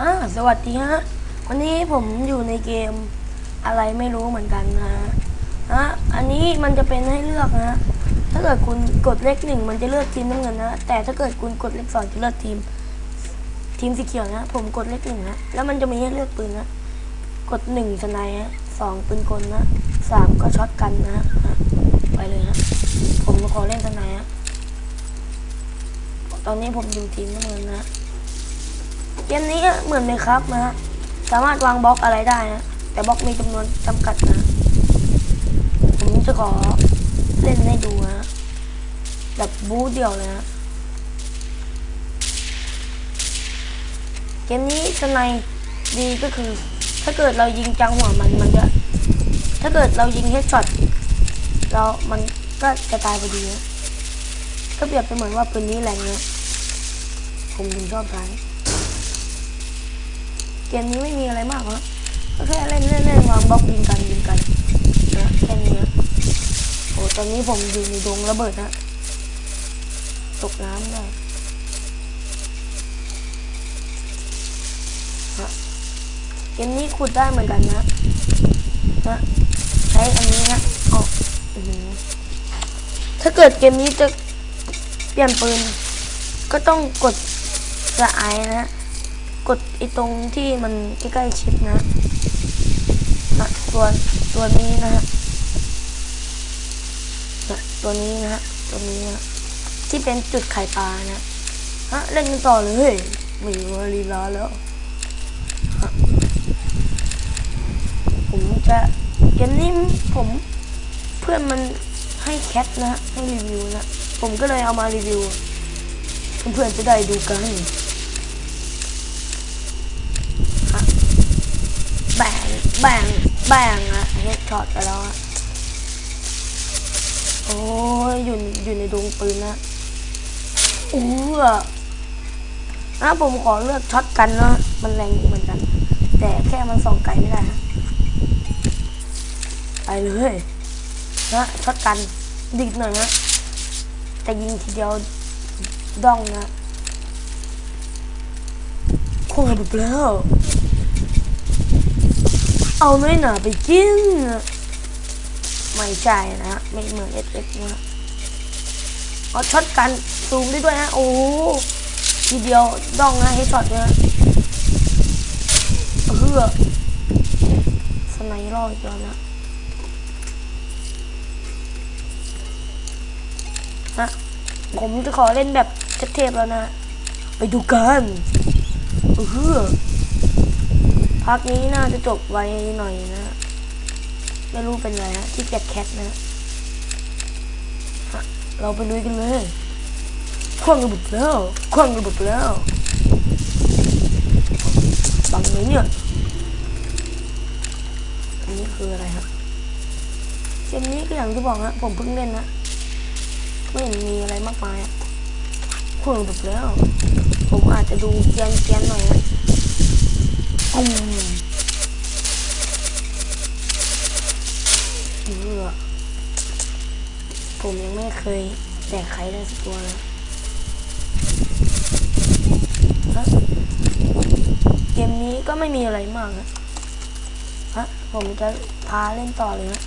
อ่าสวัสดีฮะ วันนี้ผมอยู่ในเกมอะไรไม่รู้เหมือนกันนะฮะอันนี้มันจะเป็นให้เลือกนะ ถ้าเกิดคุณกดเลขหนึ่งมันจะเลือกทีมน้ำเงินนะ แต่ถ้าเกิดคุณกดเลขสองจะเลือกทีม ทีมสีเขียวนะ ผมกดเลขหนึ่งนะ แล้วมันจะมีให้เลือกปืนนะ กดหนึ่งสไนด์ฮะสองปืนกลนะสามก็ช็อตกันนะฮะไปเลยฮะ ผมขอเล่นสไนด์ฮะ ตอนนี้ผมอยู่ทีมน้ำเงินนะ เกมนี้เหมือนไหมครับนะฮะสามารถวางบล็อกอะไรได้นะ แต่บล็อกมีจำนวนจำกัดนะ ผมจะขอเล่นให้ดูนะแบบบู๊เดียวเลยนะเกมนี้สไนด์ดีก็คือ ถ้าเกิดเรายิงจังหัวมันมันจะ ถ้าเกิดเรายิงเฮดช็อตเรา มันก็จะตายพอดีนะก็เปรียบเสมือนว่าปืนนี้แรงเนี่ยผมถึงชอบใช้ เกมนี้ไม่มีอะไรมากหรอกก็แค่เล่นเล่นเล่นวางบล็อกยิงกันยิงกันนะแค่นี้นะโอ้ตอนนี้ผมอยู่ในดงระเบิดนะตกน้ำได้ฮะเกมนี้ขุดได้เหมือนกันนะนะใช้อันนี้นะอ๋ออื้อหือถ้าเกิดเกมนี้จะเปลี่ยนปืน ก็ต้องกดสไอนะ กดไอตรงที่มันใกล้ๆชิดนะนะตัวตัวนี้นะฮะนะตัวนี้นะฮะตัวนี้นะที่เป็นจุดไข่ปลานะฮะเล่นกันต่อเลยไม่มีเวลาแล้วฮะผมจะเกมนี้ผมเพื่อนมันให้แคทนะฮะให้รีวิวนะผมก็เลยเอามารีวิว เพื่อนๆจะได้ดูกันฮะแบ่งแบ่ง แบ่งอะเฮดช็อตไปแล้วอะโอ้ยอยู่อยู่ในดวงปืนนะอู้อะนะผมขอเลือกช็อตกันเนาะมันแรงเหมือนกัน แต่แค่มันส่องไกลไม่ได้ฮะไปเลยนะช็อตกันดิดหน่อยนะแต่ยิงทีเดียวดองนะคงแบบแล้ว เอาน้อยหนาไปกินนะไม่ใช่นะไม่เหมือนเอสเอสนะฮะเอาช็อตกันซูมได้ด้วยฮะโอ้ทีเดียวดองนะให้ช็อตเนี่ยฮะเฮือสไนด์รออีกแล้วนะนะผมจะขอเล่นแบบเทพๆแล้วนะ ไปดูกันเออ พักนี้น่าจะจบไวหน่อยนะ ไม่รู้เป็นไรฮะที่เก็บแคทนะเราไปลุยกันเลยควางระเบิดแล้วควางระเบิดแล้วบังไหมเนี่ยอันนี้คืออะไรฮะเกมนี้ก็อย่างที่บอกฮะผมเพิ่งเล่นนะไม่เห็นมีอะไรมากมายอะคุณแบบแล้ว ผมอาจจะดูเกียนเกียนหน่อยนะ อืมเออผมยังไม่เคยแตกใครได้สักตัวเลยฮะเกมนี้ก็ไม่มีอะไรมากนะฮะผมจะพาเล่นต่อเลยนะ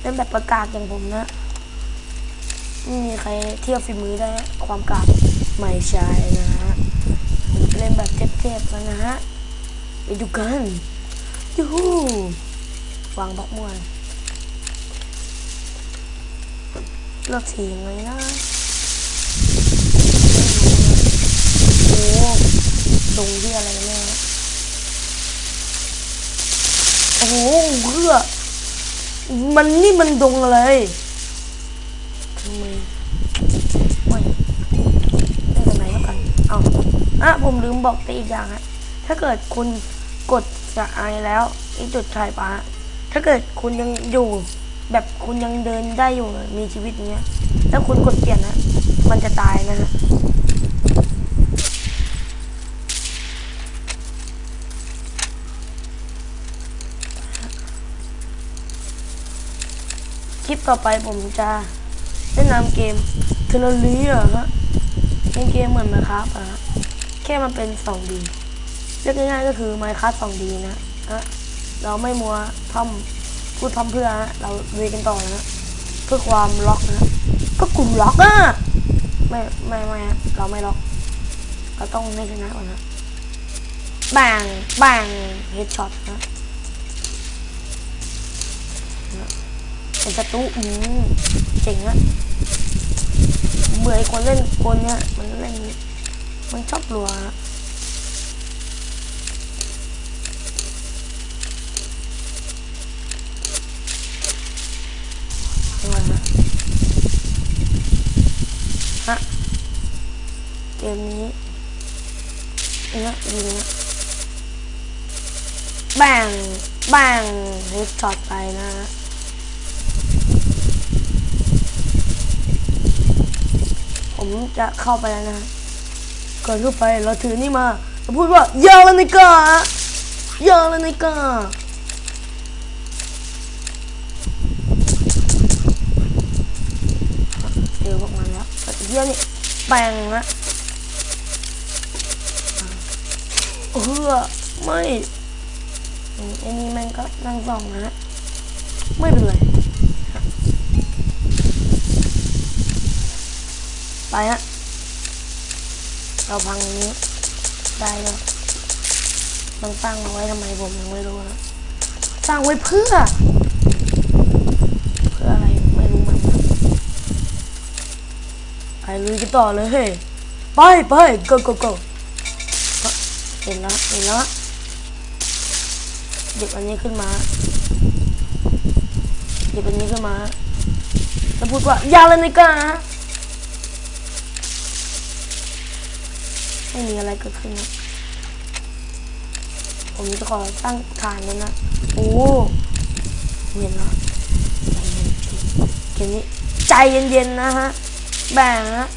เล่นแบบประกาศอย่างผมนะไม่มีใครเทียบฝีมือได้ความกาดไม่ใช่นะฮะผมเล่นแบบเทพๆแล้วนะฮะ ไปดูกันยูฮูวางบล็อกมวยเลือกสียังไงนะโอ้ดงที่อะไรกันแน่โอ้โหเพื่อมันนี่มันดงอะไรทำไมไม่ไม่เป็นไรแล้วกัน เอาอะผมลืมบอกไปอีกอย่างฮะถ้าเกิดคุณ กดสะอแล้วไอ้จุดชายฟ้า ถ้าเกิดคุณยังอยู่ แบบคุณยังเดินได้อยู่มีชีวิตอย่างเงี้ยแล้วคุณกดเปลี่ยนนะมันจะตายนะฮะคลิปต่อไปผมจะแนะนำเกมเทเลเรียฮะเป็นเกมเหมือนนะครับอะแค่มันเป็น 2D เรียกง่ายๆก็คือ Minecraft 2D นะฮะเราไม่มัวทำพูดพร่ำเพื่อฮะเราลุยกันต่อนะ เพื่อความล็อกนะก็กลุ่มล็อกอะไม่ไม่ไม่เราไม่ล็อกเราต้องให้ชนะก่อนนะบางบางเฮดช็อตนะนะเป็นศัตรูอืมเจ๋งอะเบื่อไอคนเล่นกลเนี่ยมันเล่นมันชอบรัวฮะอะไรฮะ ฮะเกมนี้เนี่ยยิงนะแบ่งแบ่งเฮดช็อตไปนะฮะผมจะเข้าไปแล้วนะฮะก่อนเข้าไปเราถือนี่มาเราพูดว่า ยาลานิกายาลานิกาเดี๋ยวพวกมันแล้วแต่ เยี่ยนี่แบ่งนะเออไม่อืมไอ้นี่แม่งก็นั่งส่องนะไม่เป็นไรไปฮะเราพังอันนี้ได้แล้วมันตั้งเอาไว้ทำไมผมยังไม่รู้นะสร้างไว้เพื่อ เพื่ออะไรไม่รู้เหมันกันไป ลุยกันต่อเลยเฮ้ยไปไป go go go เห็นแล้วเห็นแล้วเด็กอันนี้ขึ้นมาเด็กอันนี้ขึ้นมาแล้วพูดว่าอย่าเลยนะกาไม่มีอะไรเกิดขึ้นนะผมจะขอตั้งฐานแล้วนะ โอ้เห็นแล้วใจเย็นเกมนี้ใจเย็นๆนะฮะ แบ่งนะ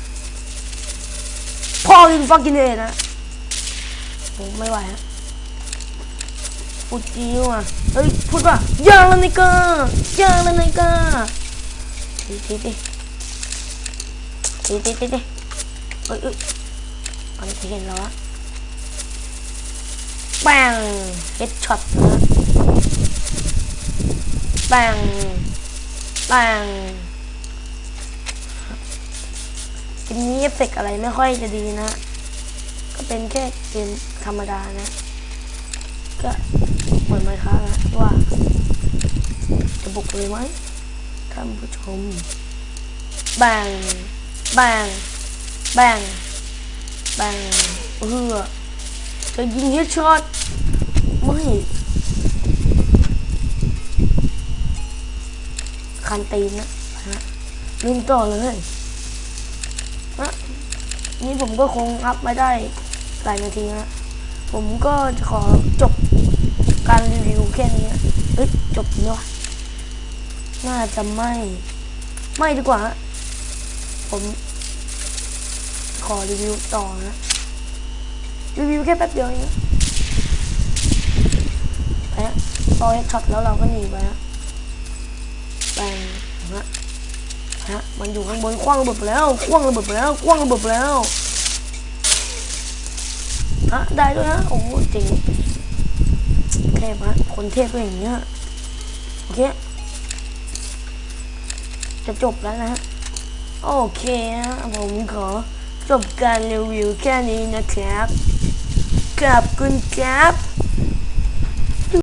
พ่อกินฟักกินเองนะโอ้ไม่ไหวฮะพูดจิ้วอะเฮ้ยพูดว่าอย่าละนิกาอย่าละนิกาทีทีทีทีทีทีทีเอ้ยเอ้ยอันนี้เห็นแล้วอะแบงเฮดช็อตนะแบงแบง เกมนี้เอฟเฟกอะไรไม่ค่อยจะดีนะ ก็เป็นแค่เกมธรรมดานะ ก็เหมือนไมค้านะว่า จะบุกเลยไหมท่านผู้ชมแบงแบงแบงแบงเออจะยิงเฮดช็อตไม่คันตีนนะฮะลืมต่อเลย นี่ผมก็คงอัพไม่ได้หลายนาทีนะผมก็ขอจบการรีวิวแค่นี้นะเอ้ยจบจริงด้วยวะน่าจะไม่ ไม่ดีกว่า ผม ขอรีวิวต่อนะ รีวิวแค่แป๊บเดียวเองไปฮะพอเฮดช็อตแล้วเราก็หนีไปฮะแบงฮะ ฮะมันอยู่ข้างบนคว้างระเบิดไปแล้วคว้างระเบิดไปแล้วคว้างระเบิดไปแล้วฮะได้ด้วยฮะโอ้จริงเทพฮะคนเทพก็อย่างเงี้ยโอเคจะจบแล้วนะฮะโอเคฮะผมขอจบการรีวิวแค่นี้นะครับขอบคุณครับ